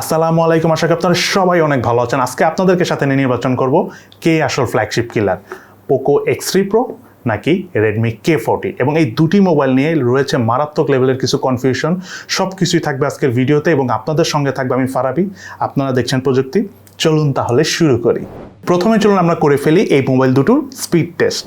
আসসালামু আলাইকুম, আশা করি আপনারা সবাই অনেক ভালো আছেন। আজকে আপনাদেরকে সাথে নিয়ে নির্বাচন করব কে আসল flagship killer Poco X three Pro নাকি রেডমি কে ফোরটি এবং এই দুটি মোবাইল নিয়ে রয়েছে মারাত্মক লেভেলের কিছু কনফিউশন সব কিছুই থাকবে আজকের ভিডিওতে এবং আপনাদের সঙ্গে থাকবে আমি ফারাবি। আপনারা দেখছেন প্রযুক্তি। চলুন তাহলে শুরু করি। প্রথমে চলুন আমরা করে ফেলি এই মোবাইল দুটোর স্পিড টেস্ট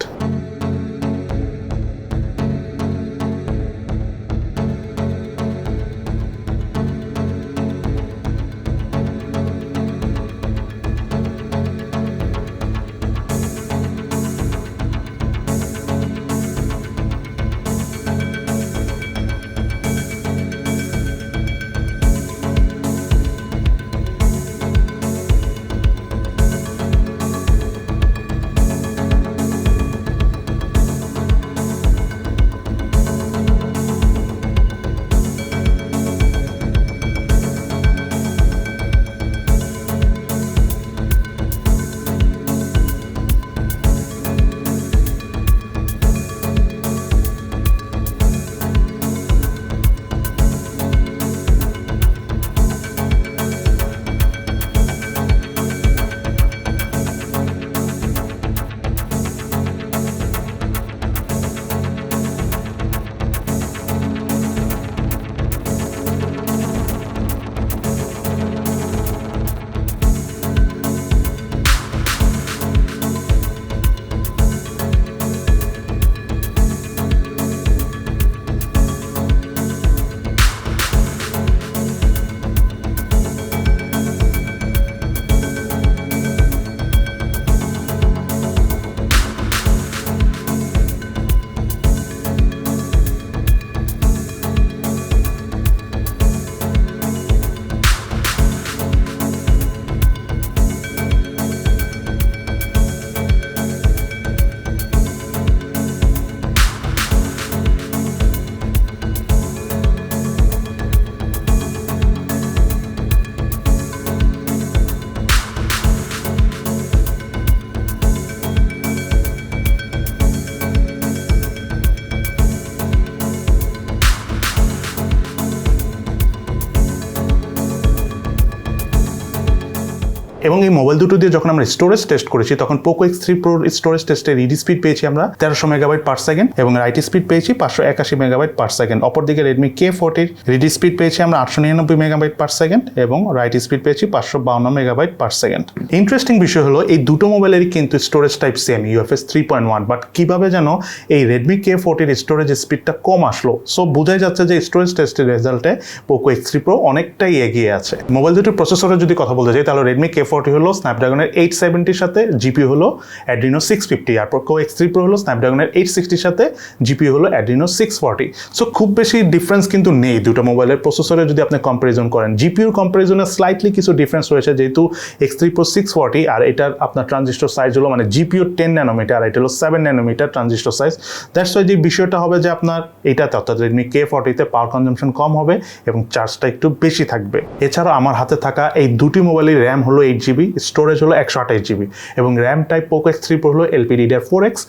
এবং এই মোবাইল দুটো দিয়ে যখন আমরা স্টোরেজ টেস্ট করেছি, তখন পোকো এক্স থ্রি প্রোর স্টোরেজ টেস্টে রিডি স্পিড পেয়েছি আমরা তেরোশো মেগাবাইট পার সেকেন্ড এবং রাইট স্পিড পেয়েছি পাঁচশো একাশি মেগাবাইট পার সেকেন্ড অপরদিকে রেডমি কে ফোর্টির রিডি স্পিড পেয়েছি আমরা আটশো নিরানব্বই মেগাবাইট পার সেকেন্ড এবং রাইট স্পিড পেয়েছি পাঁচশো বাউন্ন মেগাবাইট পার সেকেন্ড ইন্টারেস্টিং বিষয় হলো, এই দুটো মোবাইলেরই কিন্তু storage type same UFS three point one but কীভাবে যেন এই রেডমি কে ফোর্টির স্টোরেজ স্পিডটা কম আসলো? সো বোঝাই যাচ্ছে যে স্টোরেজ টেস্টের রেজাল্টে পোকো এক্স থ্রি প্রো অনেকটাই এগিয়ে আছে। মোবাইল দুটোর প্রসেসরের যদি কথা বলতে চাই তাহলে রেডমি কে ফোর্টি হলো স্ন্যাপড্রাগনের এইট সেভেন্টির সাথে জিপি হলো অ্যাড্রিনো সিক্স ফিফটি আর পোকো এক্স থ্রি প্রো হলো স্ন্যাপড্রাগনের এইট সিক্সটির সাথে জিপি হলো অ্যাড্রিনো সিক্স ফর্টি সো খুব বেশি ডিফারেন্স কিন্তু নেই দুটো মোবাইলের প্রসেসরে যদি আপনি কম্পারিজন করেন। জিপিউর কম্পারিজনে স্লাইটলি কিছু ডিফারেন্স রয়েছে, যেহেতু X three Pro six forty আর এটার আপনার ট্রানজিস্টর সাইজ হলো মানে জিপিও টেন ন্যানোমিটার আর এটা হলো seven nanometre transistor size that's why যে বিষয়টা হবে যে আপনার এইটাতে অর্থাৎ রেডমি কে ফর্টিতে পাওয়ার কনজামশন কম হবে এবং চার্জটা একটু বেশি থাকবে। এছাড়া আমার হাতে থাকা এই দুটি মোবাইলের র্যাম হলো এইট জিবি স্টোরেজ হলো একশো আঠাশ জিবি এবং RAM type Poco X three Pro হলো এলপিডিডিআর ফোর এক্স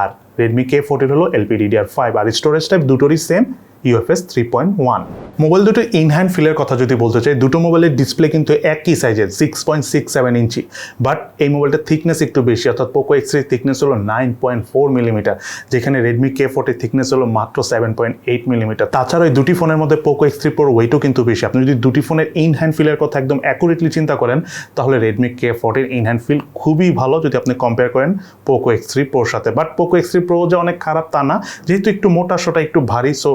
আর রেডমি কে ফোরটিন হলো এলপিডিডিআর ফাইভ আর স্টোরেজ টাইপ দুটোরই same UFS three point one mobile দুটো ইন হ্যান্ড ফিলের কথা যদি বলতে চাই, দুটো মোবাইলের ডিসপ্লে কিন্তু একই সাইজের six point six seven inch but এই মোবাইলটার থিকনেস একটু বেশি, অর্থাৎ পোকো এক্স থ্রির থিকনেস হলো নাইন পয়েন্ট ফোর মিলিমিটার যেখানে রেডমি কে ফোর্টির থিকনেস হলো মাত্র সেভেন পয়েন্ট এইট মিলিমিটার তাছাড়া এই দুটি ফোনের মধ্যে পোকো এক্স থ্রি প্রোর ওয়েটও কিন্তু বেশি। আপনি যদি দুটি ফোনের ইন হ্যান্ড ফিলের কথা একদম অ্যাকুরেটলি চিন্তা করেন, তাহলে রেডমি কে ফোর্টির ইন হ্যান্ড ফিল খুবই ভালো যদি আপনি কম্পেয়ার করেন পোকো এক্স থ্রি প্রোর সাথে। But Poco X three Pro যে অনেক খারাপ তা না, যেহেতু একটু মোটা সোটা একটু ভারী সো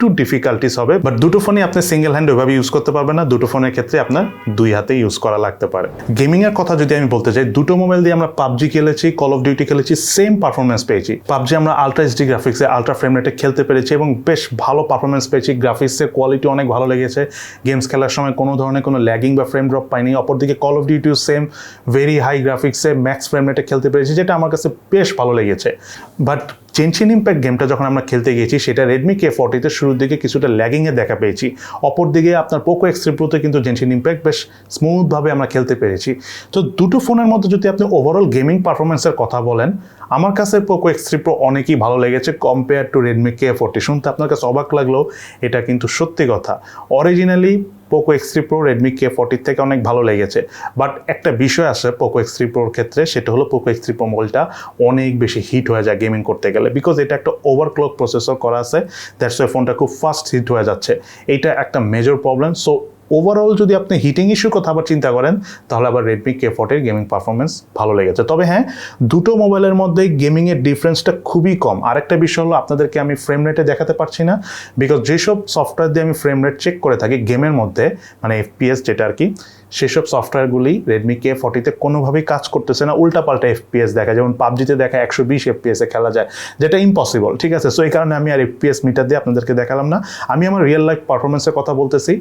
একটু ডিফিকাল্টিস হবে বাট দুটো ফোনই আপনি সিঙ্গেল হ্যান্ড ওইভাবে ইউজ করতে পারবেন না, দুটো ফোনের ক্ষেত্রে আপনার দুই হাতে ইউজ করা লাগতে পারে। গেমিং এর কথা যদি আমি বলতে চাই দুটো মোবাইল দিয়ে আমরা পাবজি খেলেছি কল অফ ডিউটি খেলেছি সেম পারফরমেন্স পেয়েছি। পাবজি আমরা আলট্রা এইচডি গ্রাফিক্সে আলট্রা ফ্রেম রেটে খেলতে পেরেছি এবং বেশ ভালো পারফরমেন্স পেয়েছি। গ্রাফিক্সের কোয়ালিটি অনেক ভালো লেগেছে। গেমস খেলার সময় কোনো ধরনের কোনো ল্যাগিং বা ফ্রেম ড্রপ পাইনি। অপরদিকে কল অফ ডিউটিও সেম ভেরি হাই গ্রাফিক্সে ম্যাক্স ফ্রেম রেটে খেলতে পেরেছি, যেটা আমার কাছে বেশ ভালো লেগেছে। বাট চেনচিন ইম্প্যাক্ট গেমটা যখন আমরা খেলতে গিয়েছি, সেটা রেডমি কে ফর্টিতে শুরুর দিকে কিছুটা ল্যাগিংয়ে দেখা পেয়েছি। অপরদিকে আপনার পোকো এক্স প্রোতে কিন্তু জেনশিন ইম্প্যাক্ট বেশ স্মুথভাবে আমরা খেলতে পেরেছি। তো দুটো ফোনের মধ্যে যদি আপনি ওভারঅল গেমিং পারফরমেন্সের কথা বলেন আমার কাছে পোকো এক্স থ্রি প্রো অনেকই ভালো লেগেছে compare to Redmi K forty শুনতে আপনার কাছে অবাক লাগলেও এটা কিন্তু সত্যি কথা। Originally Poco X three Pro Redmi K ফোরটির থেকে অনেক ভালো লেগেছে। বাট একটা বিষয় আছে পোকো এক্স থ্রি প্রোর ক্ষেত্রে, সেটা হলো পোকো এক্স থ্রি প্রো মোবাইলটা অনেক বেশি হিট হয়ে যায় গেমিং করতে গেলে। বিকজ এটা একটা ওভারক্লক প্রসেসর করা আছে দ্যাটস ওয়াই ফোনটা খুব ফাস্ট হিট হয়ে যাচ্ছে। এইটা একটা মেজর প্রবলেম সো ওভারঅল যদি আপনি হিটিং ইস্যুর কথা আবার চিন্তা করেন, তাহলে আবার রেডমি কে ফোর্টের গেমিং পারফরমেন্স ভালো লেগেছে। তবে হ্যাঁ দুটো মোবাইলের মধ্যে গেমিংয়ের ডিফারেন্সটা খুবই কম। আরেকটা বিষয় হলো, আপনাদেরকে আমি ফ্রেম রেটে দেখাতে পারছি না বিকজ যেসব সফটওয়্যার দিয়ে আমি ফ্রেম রেট চেক করে থাকি গেমের মধ্যে মানে এফপিএস যেটা আর কি সেসব সফটওয়্যারগুলি রেডমি কে ফর্টিতে কোনোভাবেই কাজ করতেছে না, উল্টাপাল্টা এফপিএস দেখা যেমন পাবজিতে দেখা একশো বিশ এফপিএসে খেলা যায়, যেটা ইম্পসিবল ঠিক আছে? সো এই কারণে আমি আর এফপিএস মিটার দিয়ে আপনাদেরকে দেখালাম না। আমি আমার রিয়েল লাইফ পারফরমেন্সের কথা বলতেছি।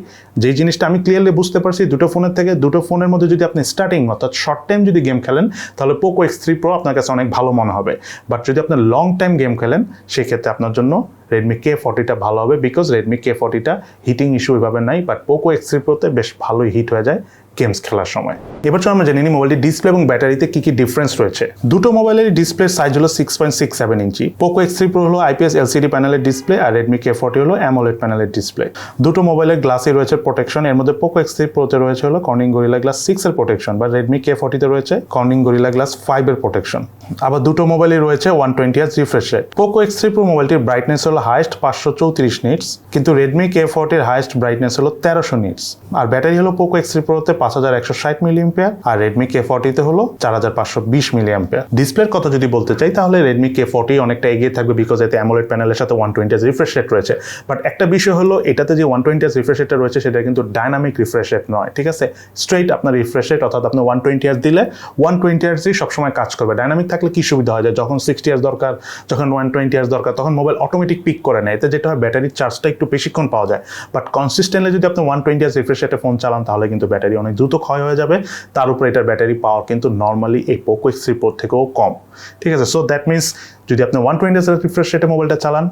যেই জিনিসটা আমি ক্লিয়ারলি বুঝতে পারছি, দুটো ফোনের থেকে দুটো ফোনের মধ্যে যদি আপনি স্টার্টিং অর্থাৎ শর্ট টাইম যদি গেম খেলেন, তাহলে পোকো এক্স থ্রি প্রো আপনার কাছে অনেক ভালো মনে হবে। বাট যদি আপনার লং টাইম গেম খেলেন, সেক্ষেত্রে আপনার জন্য রেডমি কে ফর্টিটা ভালো হবে বিকজ রেডমি কে ফর্টিটা হিটিং ইস্যু ওইভাবে নাই বাট পোকো এক্স থ্রি প্রোতে বেশ ভালোই হিট হয়ে যায়। গেমস খেলার সময়। এবার চলো আমরা জেনে নিই মোবাইলটির ডিসপ্লে এবং ব্যাটারিতে কি কি ডিফারেন্স রয়েছে। দুটো মোবাইলের ডিসপ্লে সাইজ হলো six point six seven inch. Poco X three Pro হলো আইপিএস এলসিডি প্যানেলের ডিসপ্লে আর রেডমি কে ফোর্টি হলো অ্যামোলেড প্যানেলের ডিসপ্লে দুটো মোবাইলের গ্লাসে রয়েছে প্রোটেকশন এর মধ্যে পোকো এক্স থ্রি প্রোতে রয়েছে হলো কর্নিং গরিলা গ্লাস সিক্স এর প্রোটেকশন বা রেডমি কে ফোর্টিতে রয়েছে কর্নিং গরিলা গ্লাস ফাইভ এর প্রোটেকশন আবার দুটো মোবাইলে রয়েছে one twenty hertz refresh rate Poco X three Pro মোবাইলটির brightness হলো হাইস্ট পাঁচশো চৌত্রিশ নিটস কিন্তু রেডমি কে ফোর্টির হাইস্ট ব্রাইটনেস হলো তেরোশো নিটস আর ব্যাটারি হলো পোকো এক্স থ্রি প্রোতে পাঁচ হাজার একশো ষাট মিলি এম্পিয়ার আর রেডমি কে ফর্টিতে হলো চার হাজার পাঁচশো বিশ মিলি ডিসপ্লের কথা যদি বলতে চাই, তাহলে রেডমি কে ফর্টি অনেকটা এগিয়ে থাকবে বিকজ এতে অ্যামোলেড প্যানেলের সাথে ওয়ান টোয়েন্টি রিফ্রেশ রেট রয়েছে। বাট একটা বিষয় হলো, এটাতে যে ওয়ান টোয়েন্টি রিফ্রেশ রেটটা রয়েছে, সেটা কিন্তু ডাইনামিক রিফ্রেশ রেট নয়, ঠিক আছে? স্ট্রেট আপনার রিফ্রেশ রেট অর্থাৎ আপনি ওয়ান টোয়েন্টি ইয়ার্স দিলে ওয়ান টোয়েন্টি ইয়ার্সই সবসময় কাজ করবে। ডাইনামিক থাকলে কি সুবিধা হয়? যে যখন সিক্সটি ইয়ার্স দরকার, যখন ওয়ান টোয়েন্টি ইয়ার্স দরকার, তখন মোবাইল অটোমেটিক পিক করে নেয়। এতে যেটা হয় ব্যাটারির চার্জটা একটু বেশিক্ষণ পাওয়া যায়। বাট কনসিস্টেন্টলি যদি আপনি ওয়ান টোয়েন্টি ইয়ার্স রিফ্রেশ রেটে ফোন চালান, তাহলে কিন্তু ব্যাটারি অনেক দ্রুত ক্ষয় হয়ে যাবে, তার উপরে এটার ব্যাটারি পাওয়ার কিন্তু নর্মালি এই পোকো এক্স থ্রি থেকেও কম। ঠিক আছে সো দ্যাট মিনস যদি আপনি ওয়ান টোয়েন্টি রিফ্রেশ রেটে মোবাইলটা চালান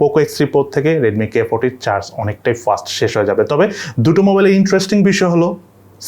পোকো এক্স থ্রি থেকে রেডমি কে ফোর্টির চার্জ অনেকটাই ফাস্ট শেষ হয়ে যাবে। তবে দুটো মোবাইলের ইন্টারেস্টিং বিষয় হলো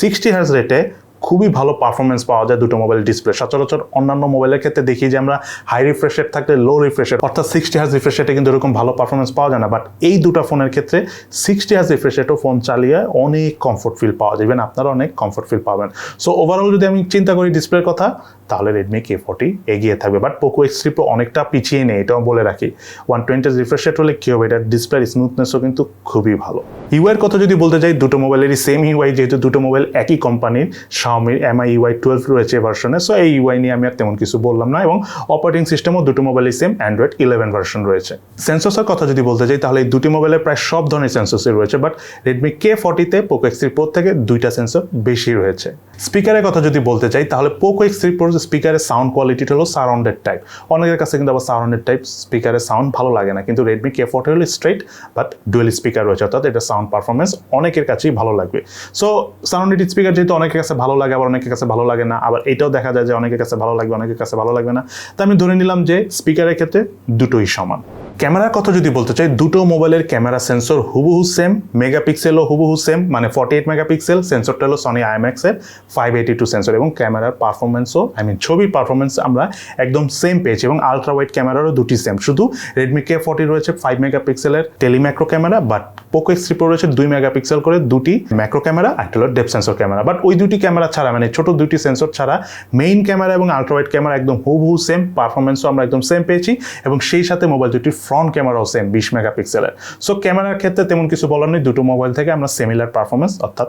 সিক্সটি হার্স রেটে খুবই ভালো পারফরমেন্স পাওয়া যায় দুটো মোবাইল ডিসপ্লে সচরাচর অন্যান্য মোবাইলের ক্ষেত্রে দেখি যে আমরা হাই রিফ্রেশ রেট থাকলে লো রিফ্রেশ রেট অর্থাৎ সিক্সটি হার্স রিফ্রেশ রেটে কিন্তু এরকম ভালো পারফরমেন্স পাওয়া যায় না। বাট এই দুটো ফোনের ক্ষেত্রে সিক্সটি হার্স রিফ্রেশ রেটও ফোন চালিয়ে অনেক কমফোর্ট ফিল পাওয়া যায়। ইভেন আপনারা অনেক কমফোর্ট ফিল পাবেন। সো ওভারঅল যদি আমি চিন্তা করি ডিসপ্লের কথা তাহলে রেডমি কে ফোর্টি এগিয়ে থাকবে। But Poco X three Pro অনেকটা পিছিয়ে নেই, এটাও বলে রাখি। ওয়ান টোয়েন্টি রিফ্রেশ রেট হলে কী হবে? এটার ডিসপ্লের স্মুথনেসও কিন্তু খুবই ভালো। ইউআইয়ের কথা যদি বলতে চাই দুটো মোবাইলেরই সেম ইউআই যেহেতু দুটো মোবাইল একই কোম্পানির শাওমির এমআই ইউআই টুয়েলভ রয়েছে ভার্সনে সো এই ইউআই নিয়ে আমি আর তেমন কিছু বললাম না, এবং অপারেটিং সিস্টেমও দুটো মোবাইলই সেম অ্যান্ড্রয়েড ইলেভেন ভার্সন রয়েছে। সেন্সর্সের কথা যদি বলতে চাই তাহলে এই দুটি মোবাইলের প্রায় সব ধরনের সেন্সর্সই রয়েছে বাট রেডমি কে ফর্টিতে পোকো এক্স থ্রি থেকে দুইটা সেন্সর বেশি রয়েছে। স্পিকারের কথা যদি বলতে চাই তাহলে পোকো এক্স থ্রি প্রোর স্পিকারের সাউন্ড কোয়ালিটিটা হলো সারাউন্ডেড টাইপ অনেকের কাছে কিন্তু আবার সারাউন্ডেড টাইপ স্পিকারের সাউন্ড ভালো লাগে না, কিন্তু রেডমি কে ফোর্টি হলো স্ট্রেট বাট ডুয়েল স্পিকার রয়েছে, অর্থাৎ এটা সাউন্ড পারফরমেন্স অনেকের কাছেই ভালো লাগবে। সো সারাউন্ডেড স্পিকার যেহেতু অনেকের কাছে ভালো লাগে, আবার অনেকের কাছে ভালো লাগে না, আবার এটাও দেখা যায় যে অনেকের কাছে ভালো লাগবে, অনেকের কাছে ভালো লাগবে না। তা আমি ধরে নিলাম যে স্পিকারের ক্ষেত্রে দুটোই সমান। ক্যামেরার কথা যদি বলতে চাই, দুটো মোবাইলের ক্যামেরা সেন্সর হুবহু সেম মেগাপিক্সেলও হুবহু সেম মানে ফর্টি এইট মেগাপিক্সেল সেন্সরটা হলো সনি আইএমএক্সের ফাইভ এইটি টু সেন্সর এবং ক্যামেরার পারফরমেন্সও আই মিন ছবির পারফরমেন্স আমরা একদম সেম পেয়েছি এবং আলট্রা ওয়াইড ক্যামেরারও দুটি সেম শুধু রেডমি কে ফর্টি রয়েছে ফাইভ মেগাপিক্সেলের telemacro camera but Poco X three রয়েছে দুই মেগাপিক্সেল করে দুটি ম্যাক্রো ক্যামেরা, একটা হলো ডেপ সেন্সর ক্যামেরা। বাট ওই দুটি ক্যামেরা ছাড়া মানে ছোট দুটি সেন্সর ছাড়া মেইন ক্যামেরা এবং আলট্রা ওয়াইড ক্যামেরা একদম হুবহু সেম পারফরমেন্সও আমরা একদম সেম পেয়েছি এবং সেই সাথে মোবাইল দুটির ফ্রন্ট ক্যামেরাও সেম বিশ মেগাপিক্সেলের সো ক্যামেরার ক্ষেত্রে তেমন কিছু বলার নেই, দুটো মোবাইল থেকে আমরা সিমিলার পারফরমেন্স অর্থাৎ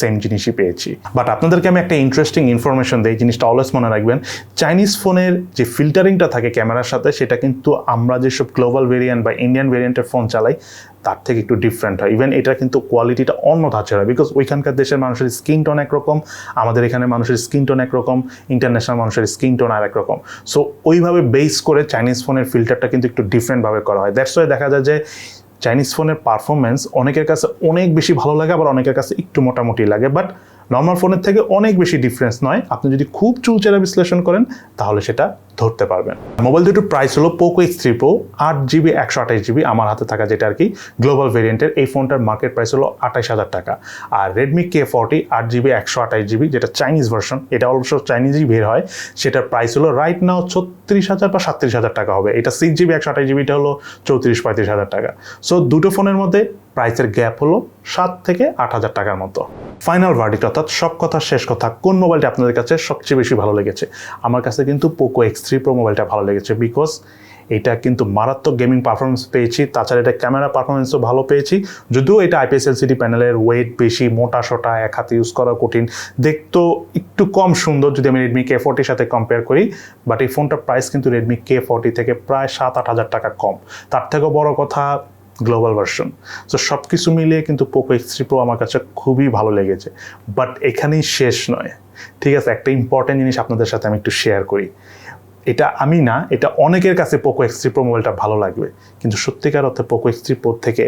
সেম জিনিসই পেয়েছি। বাট আপনাদেরকে আমি একটা ইন্টারেস্টিং ইনফরমেশন দিই জিনিসটা অলওয়েজ মনে রাখবেন চাইনিজ ফোনের যে ফিল্টারিংটা থাকে ক্যামেরার সাথে, সেটা কিন্তু আমরা যেসব গ্লোবাল ভেরিয়েন্ট বা ইন্ডিয়ান ভেরিয়েন্টের ফোন চালাই তার থেকে একটু ডিফারেন্ট হয়। ইভেন এটা কিন্তু কোয়ালিটিটা অন্য ধাঁচের হয়। বিকজ ওইখানকার দেশের মানুষের স্কিন টোন একরকম আমাদের এখানে মানুষের স্কিন টোন একরকম ইন্টারন্যাশনাল মানুষের স্কিন টোন আর একরকম সো ওইভাবে বেস করে চাইনিজ ফোনের ফিল্টারটা কিন্তু একটু ডিফারেন্টভাবে করা হয়। দ্যাটস ওয়াই দেখা যায় যে চাইনিজ ফোনের পারফরমেন্স অনেকের কাছে অনেক বেশি ভালো লাগে, আবার অনেকের কাছে একটু মোটামুটি লাগে। বাট নর্মাল ফোনের থেকে অনেক বেশি ডিফারেন্স নয়। আপনি যদি খুব চুলচেরা বিশ্লেষণ করেন, তাহলে সেটা ধরতে পারবেন। মোবাইল দুটোর প্রাইস হলো পোকো এক্স থ্রি প্রো আট জিবি একশো আঠাশ জিবি আমার হাতে থাকা যেটা আর কি গ্লোবাল ভেরিয়েন্টের এই ফোনটার মার্কেট প্রাইস হলো আঠাশ হাজার টাকা। আর রেডমি কে ফর্টি আট জিবি একশো আঠাশ জিবি যেটা চাইনিজ ভার্সন এটা অবশ্য চাইনিজই বের হয়। সেটার প্রাইস হলো রাইট নাও ছত্রিশ হাজার বা সাতত্রিশ হাজার টাকা হবে। এটা সিক্স জিবি একশো আঠাশ জিবিটা হলো চৌত্রিশ, পঁয়ত্রিশ হাজার টাকা। সো দুটো ফোনের মধ্যে প্রাইসের গ্যাপ হলো সাত থেকে আট হাজার টাকার মতো। ফাইনাল ভার্ডিক্ট অর্থাৎ সব কথা শেষ কথা কোন মোবাইলটি আপনাদের কাছে সবচেয়ে বেশি ভালো লেগেছে? আমার কাছে কিন্তু পোকো এক্স থ্রি প্রো মোবাইলটা ভালো লেগেছে বিকজ এটা কিন্তু মারাত্মক গেমিং পারফরমেন্স পেয়েছি, তাছাড়া এটা ক্যামেরা পারফরমেন্সও ভালো পেয়েছি। যদিও এটা আইপিএস এলসিডি প্যানেলের ওয়েট বেশি, মোটা সোটা, এক হাতে ইউজ করা কঠিন, দেখতেও একটু কম সুন্দর যদি আমি রেডমি কে ফোর্টির সাথে কম্পেয়ার করি বাট এই ফোনটার প্রাইস কিন্তু রেডমি কে ফোর্টি থেকে প্রায় সাত আট হাজার টাকা কম। তার থেকেও বড় কথা গ্লোবাল ভার্সন সো সব কিছু মিলিয়ে কিন্তু পোকো এক্স থ্রি প্রো আমার কাছে খুবই ভালো লেগেছে। বাট এখানেই শেষ নয়। ঠিক আছে, একটা ইম্পর্টেন্ট জিনিস আপনাদের সাথে আমি একটু শেয়ার করি। এটা আমি না, এটা অনেকের কাছে পোকো এক্স থ্রি প্রো মোবাইলটা ভালো লাগবে। কিন্তু সত্যিকার অর্থে পোকো এক্স থ্রি প্রো থেকে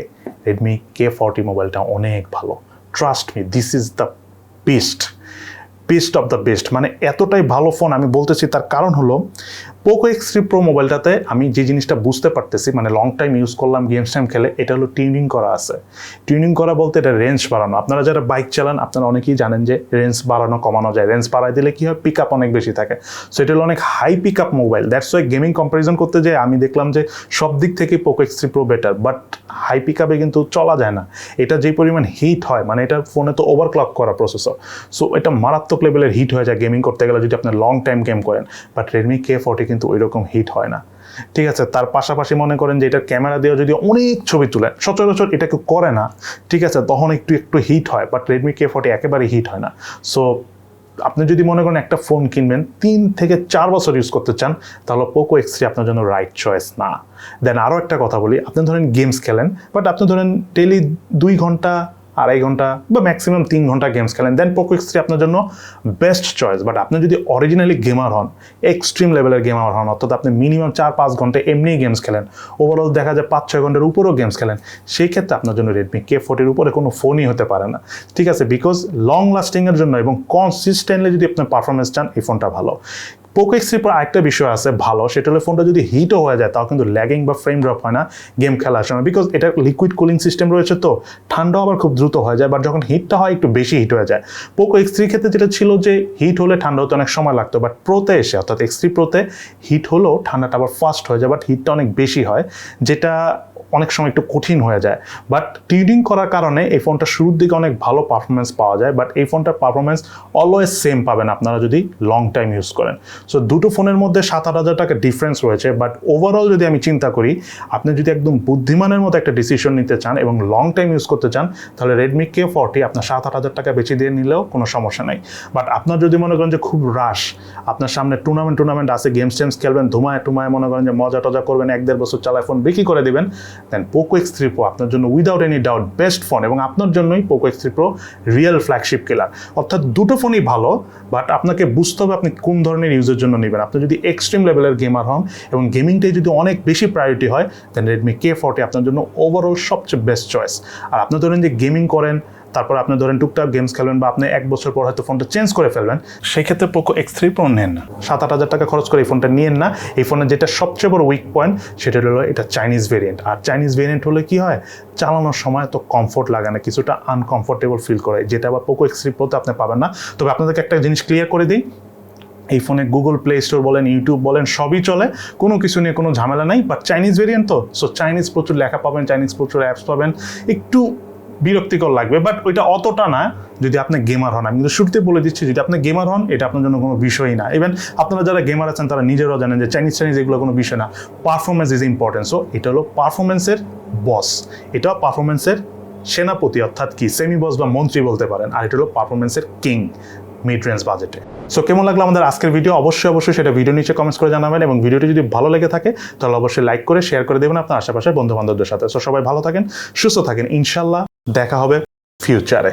রেডমি কে ফর্টি মোবাইলটা অনেক ভালো। Trust me this is the best best of the best মানে এতটাই ভালো ফোন আমি বলতেছি, তার কারণ হলো পোকো এক্স থ্রি প্রো মোবাইলটাতে আমি যে জিনিসটা বুঝতে পারতেছি মানে লং টাইম ইউজ করলাম গেমস টাইম খেলে, এটা হলো টিউনিং করা আছে। টিউনিং করা বলতে এটা রেঞ্জ বাড়ানো। আপনারা যারা বাইক চালান, আপনারা অনেকেই জানেন যে রেঞ্জ বাড়ানো, কমানো যায়। রেঞ্জ বাড়াই দিলে কি হয়? পিক আপ অনেক বেশি থাকে। সো এটা হলো অনেক high pick up mobile that's why gaming comparison করতে যে আমি দেখলাম যে সব দিক থেকে Poco X three Pro better but high pick আপে কিন্তু চলা যায় না। এটা যে পরিমাণ হিট হয় মানে এটা ফোনে তো ওভারক্লক করা প্রসেসর সো এটা মারাত্মক লেভেলের হিট হয়ে যায় গেমিং করতে গেলে যদি আপনি লং টাইম গেম করেন। বাট রেডমি কে ফোর্টি কিন্তু ওই রকম হিট হয় না। ঠিক আছে, তার পাশাপাশি মনে করেন যে এটার ক্যামেরা দিয়ে যদি অনেক ছবি তুলে সচরাচর এটা কেউ করে না, ঠিক আছে, তখন একটু একটু হিট হয় বাট রেডমি কে ফোর্টি একেবারে হিট হয় না। সো আপনি যদি মনে করেন একটা ফোন কিনবেন, তিন থেকে চার বছর ইউজ করতে চান, তাহলে পোকো এক্স থ্রি আপনার জন্য রাইট চয়েস না। দেন আরও একটা কথা বলি, আপনি ধরেন গেমস খেলেন বাট আপনি ধরেন ডেলি দুই ঘণ্টা আড়াই ঘণ্টা বা ম্যাক্সিমাম তিন ঘণ্টা গেমস খেলেন। দেন পোকো এক্স থ্রি আপনার জন্য বেস্ট চয়েস বাট আপনি যদি অরিজিনালি গেমার হন এক্সট্রিম লেভেলের গেমার হন, অর্থাৎ আপনি মিনিমাম চার পাঁচ ঘণ্টা এমনিই গেমস খেলেন ওভারঅল দেখা যায় পাঁচ ছয় ঘণ্টার উপরেও গেমস খেলেন, সেই ক্ষেত্রে আপনার জন্য রেডমি কে ফোর্টির উপরে কোনো ফোনই হতে পারে না। ঠিক আছে? বিকজ লং লাস্টিংয়ের জন্য এবং কনসিস্টেন্টলি যদি আপনার পারফরমেন্স চান, এই ফোনটা ভালো। পোকো এক্স থ্রি আরেকটা বিষয় আছে ভালো, সেটা হলে ফোনটা যদি হিটও হয়ে যায়, তাও কিন্তু ল্যাগিং বা ফ্রেম ড্রপ হয় না গেম খেলার সময় বিকজ এটা লিকুইড কুলিং সিস্টেম রয়েছে তো, ঠান্ডাও আবার খুব দ্রুত হয়ে যায় বাট যখন হিটটা হয়, একটু বেশি হিট হয়ে যায়। পোকো এক্স থ্রি ক্ষেত্রে যেটা ছিল যে হিট হলে ঠান্ডা হতে অনেক সময় লাগতো বাট প্রোতে এসে, অর্থাৎ এক্স থ্রি প্রোতে হিট হলেও ঠান্ডাটা আবার ফাস্ট হয়ে যায় বাট হিটটা অনেক বেশি হয়, যেটা অনেক সময় একটু কঠিন হয়ে যায়। বাট টিউনিং করার কারণে এই ফোনটা শুরুর দিকে অনেক ভালো পারফরমেন্স পাওয়া যায়। বাট এই ফোনটার পারফরমেন্স অলওয়েজ সেম পাবেন আপনারা যদি লং টাইম ইউজ করেন। সো দুটো ফোনের মধ্যে সাত আট হাজার টাকা ডিফারেন্স রয়েছে। বাট ওভারঅল যদি আমি চিন্তা করি, আপনি যদি একদম বুদ্ধিমানের মতো একটা ডিসিশন নিতে চান এবং লং টাইম ইউজ করতে চান, তাহলে রেডমি কে ফর্টি আপনার সাত আট হাজার টাকা বেশি দিয়ে নিলেও কোনো সমস্যা নাই। বাট আপনার যদি মনে করেন যে খুব রাশ আপনার সামনে টুর্নামেন্ট টুর্নামেন্ট আছে গেমস টেমস খেলবেন ধুমায় টুমায় মনে করেন যে মজা টজা করবেন, এক দেড় বছর চালায় ফোন বিক্রি করে দিবেন দেন পোকো এক্স থ্রি প্রো আপনার জন্য without any doubt best phone এবং আপনার জন্যই Poco X three Pro real flagship killer অর্থাৎ দুটো ফোনই ভালো বাট আপনাকে বুঝতে হবে আপনি কোন ধরনের ইউজের জন্য নেবেন। আপনি যদি এক্সট্রিম লেভেলের গেমার হন এবং গেমিংটাই যদি অনেক বেশি প্রায়োরিটি হয় দেন রেডমি কে ফোরটি আপনার জন্য ওভারঅল সবচেয়ে বেস্ট চয়েস আর আপনি ধরেন যে গেমিং করেন তারপর আপনি ধরেন টুকটাক গেমস খেলবেন বা আপনি এক বছর পর হয়তো ফোনটা চেঞ্জ করে ফেলবেন সেই ক্ষেত্রে পোকো এক্স থ্রি প্রো নেন না। সাত আট হাজার টাকা খরচ করে এই ফোনটা নিয়েন না। এই ফোনের যেটা সবচেয়ে বড় উইক পয়েন্ট সেটা হলো এটা চাইনিজ ভেরিয়েন্ট আর চাইনিজ ভেরিয়েন্ট হলে কি হয়? চালানোর সময় তো কমফোর্ট লাগে না, কিছুটা আনকমফোর্টেবল ফিল করে। যেটা আবার পোকো এক্স থ্রি প্রোতে আপনি পাবেন না। তবে আপনাদেরকে একটা জিনিস ক্লিয়ার করে দিই। এই ফোনে গুগল প্লে স্টোর বলেন ইউটিউব বলেন, সবই চলে। কোনো কিছু নিয়ে কোনো ঝামেলা নাই বাট চাইনিজ ভেরিয়েন্ট তো। সো চাইনিজ প্রচুর লেখা পাবেন চাইনিজ প্রচুর অ্যাপস পাবেন। একটু বিরক্তিকর লাগবে বাট ওইটা অতটা না যদি আপনি গেমার হন। আমি কিন্তু শুরুতে বলে দিচ্ছি, যদি আপনি গেমার হন, এটা আপনার জন্য কোনো বিষয়ই না। ইভেন আপনারা যারা গেমার আছেন, তারা নিজেরাও জানেন যে চাইনিজ চাইনিজ এগুলো কোনো বিষয় না। পারফরমেন্স ইজ ইম্পর্টেন্ট সো এটা হলো পারফরমেন্সের বস এটা পারফরমেন্সের সেনাপতি, অর্থাৎ কি? সেমি বস বা মন্ত্রী বলতে পারেন। আর এটা হলো পারফরমেন্সের কিং মিড রেঞ্জ বাজেটে সো কেমন লাগল আমাদের আজকের ভিডিও অবশ্যই অবশ্যই সেটা ভিডিও নিচে কমেন্টস করে জানাবেন এবং ভিডিওটি যদি ভালো লেগে থাকে, তাহলে অবশ্যই লাইক করে শেয়ার করে দেবেন আপনার আশেপাশের বন্ধু বান্ধবদের সাথে। সো সবাই ভালো থাকেন, সুস্থ থাকেন। ইনশাল্লাহ দেখা হবে ফিউচারে